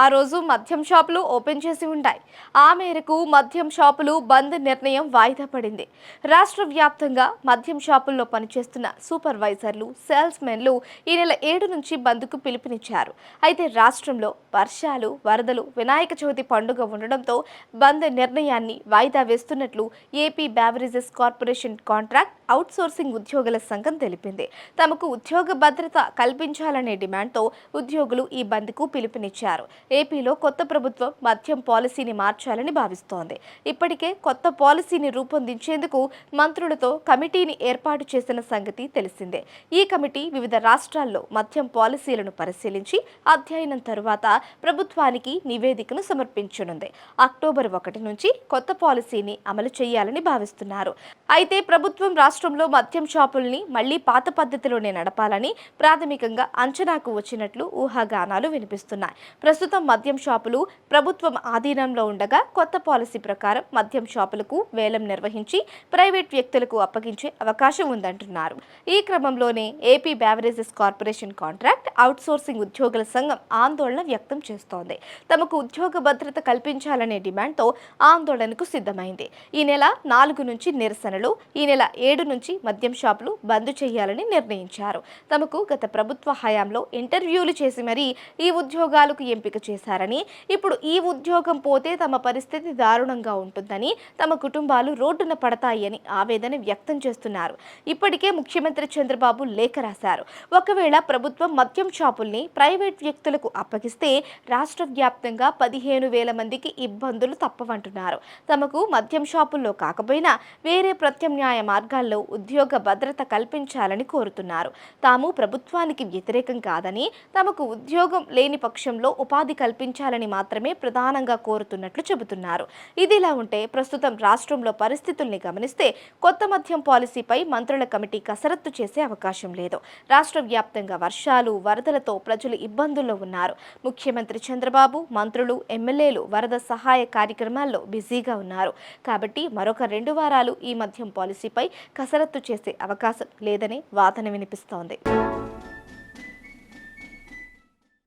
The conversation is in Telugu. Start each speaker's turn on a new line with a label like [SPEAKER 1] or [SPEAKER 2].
[SPEAKER 1] ఆ రోజు మద్యం షాపులు ఓపెన్ చేసి ఉంటాయి. ఆ మేరకు మద్యం షాపులు బంద్ నిర్ణయం వాయిదా పడింది. రాష్ట్ర వ్యాప్తంగా మద్యం షాపుల్లో పనిచేస్తున్న సూపర్వైజర్లు సేల్స్ మెన్లు ఈ నెల ఏడు నుంచి బంద్కు పిలుపునిచ్చారు. అయితే రాష్ట్రంలో వర్షాలు వరదలు వినాయక చవితి పండుగ ఉండడంతో బంద్ నిర్ణయాన్ని వాయిదా వేస్తున్నట్లు AP beverages corporation contract outsourcing ఉద్యోగుల సంఘం తెలిపింది. తమకు ఉద్యోగ భద్రత కల్పించాలనే డిమాండ్తో ఉద్యోగులు ఈ బంద్కు పిలుపునిచ్చారు. ఏపీలో కొత్త ప్రభుత్వం మద్యం పాలసీని మార్చాలని భావిస్తోంది. ఇప్పటికే కొత్త పాలసీని రూపొందించేందుకు మంత్రులతో కమిటీని ఏర్పాటు చేసిన సంగతి తెలిసిందే. ఈ కమిటీ వివిధ రాష్ట్రాల్లో మద్యం పాలసీలను పరిశీలించి అధ్యయనం తరువాత ప్రభుత్వానికి నివేదికను సమర్పించనుంది. అక్టోబర్ ఒకటి నుంచి కొత్త పాలసీని అమలు చేయాలని భావిస్తున్నారు. అయితే ప్రభుత్వం రాష్ట్రంలో మద్యం షాపుల్ని మళ్ళీ పాత పద్ధతిలోనే నడపాలని ప్రాథమికంగా అంచనాకు వచ్చినట్లు ఊహాగానాలు వినిపిస్తున్నాయి. ప్రస్తుతం మద్యం షాపులు ప్రభుత్వం ఆధీనంలో ఉండగా కొత్త పాలసీ ప్రకారం మద్యం షాపులకు వేలం నిర్వహించి ప్రైవేట్ వ్యక్తులకు అప్పగించే అవకాశం ఉందంటున్నారు. ఈ క్రమంలోనే AP beverages corporation contract outsourcing ఉద్యోగుల సంఘం ఆందోళన వ్యక్తం చేస్తోంది. తమకు ఉద్యోగ భద్రత కల్పించాలనే డిమాండ్తో ఆందోళనకు సిద్ధమైంది. ఈ నెల నాలుగు నుంచి నిరసనలు ఈ నెల ఏడు నుంచి మద్యం షాపులు బంద్ చేయాలని నిర్ణయించారు. తమకు గత ప్రభుత్వ హయాంలో ఇంటర్వ్యూలు చేసి మరీ ఈ ఉద్యోగాలకు ఎంపిక చేశారని ఇప్పుడు ఈ ఉద్యోగం పోతే తమ పరిస్థితి దారుణంగా ఉంటుందని తమ కుటుంబాలు రోడ్డున పడతాయని ఆవేదన వ్యక్తం చేస్తున్నారు. ఇప్పటికే ముఖ్యమంత్రి చంద్రబాబు లేఖ రాశారు. ఒకవేళ ప్రభుత్వం మద్యం షాపుల్ని ప్రైవేట్ వ్యక్తులకు అప్పగిస్తే రాష్ట్ర వ్యాప్తంగా పదిహేను వేల మందికి ఇబ్బందులు తప్పవంటున్నారు. తమకు మద్యం షాపుల్లో కాకపోయినా వేరే ప్రత్యామ్నాయ మార్గాల్లో ఉద్యోగ భద్రత కల్పించాలని కోరుతున్నారు. తాము ప్రభుత్వానికి వ్యతిరేకం కాదని తమకు ఉద్యోగం లేని పక్షంలో ఉపాధి ఉపాధి కల్పించాలని మాత్రమే ప్రధానంగా కోరుతున్నట్లు చెబుతున్నారు. ఇదిలా ఉంటే ప్రస్తుతం రాష్ట్రంలో పరిస్థితుల్ని గమనిస్తే కొత్త మద్యం పాలసీపై మంత్రుల కమిటీ కసరత్తు చేసే అవకాశం లేదు. రాష్ట్ర వ్యాప్తంగా వర్షాలు వరదలతో ప్రజలు ఇబ్బందుల్లో ఉన్నారు. ముఖ్యమంత్రి చంద్రబాబు మంత్రులు ఎమ్మెల్యేలు వరద సహాయ కార్యక్రమాల్లో బిజీగా ఉన్నారు. కాబట్టి మరొక రెండు వారాలు ఈ మద్యం పాలసీపై కసరత్తు చేసే అవకాశం లేదనే వాదన వినిపిస్తోంది.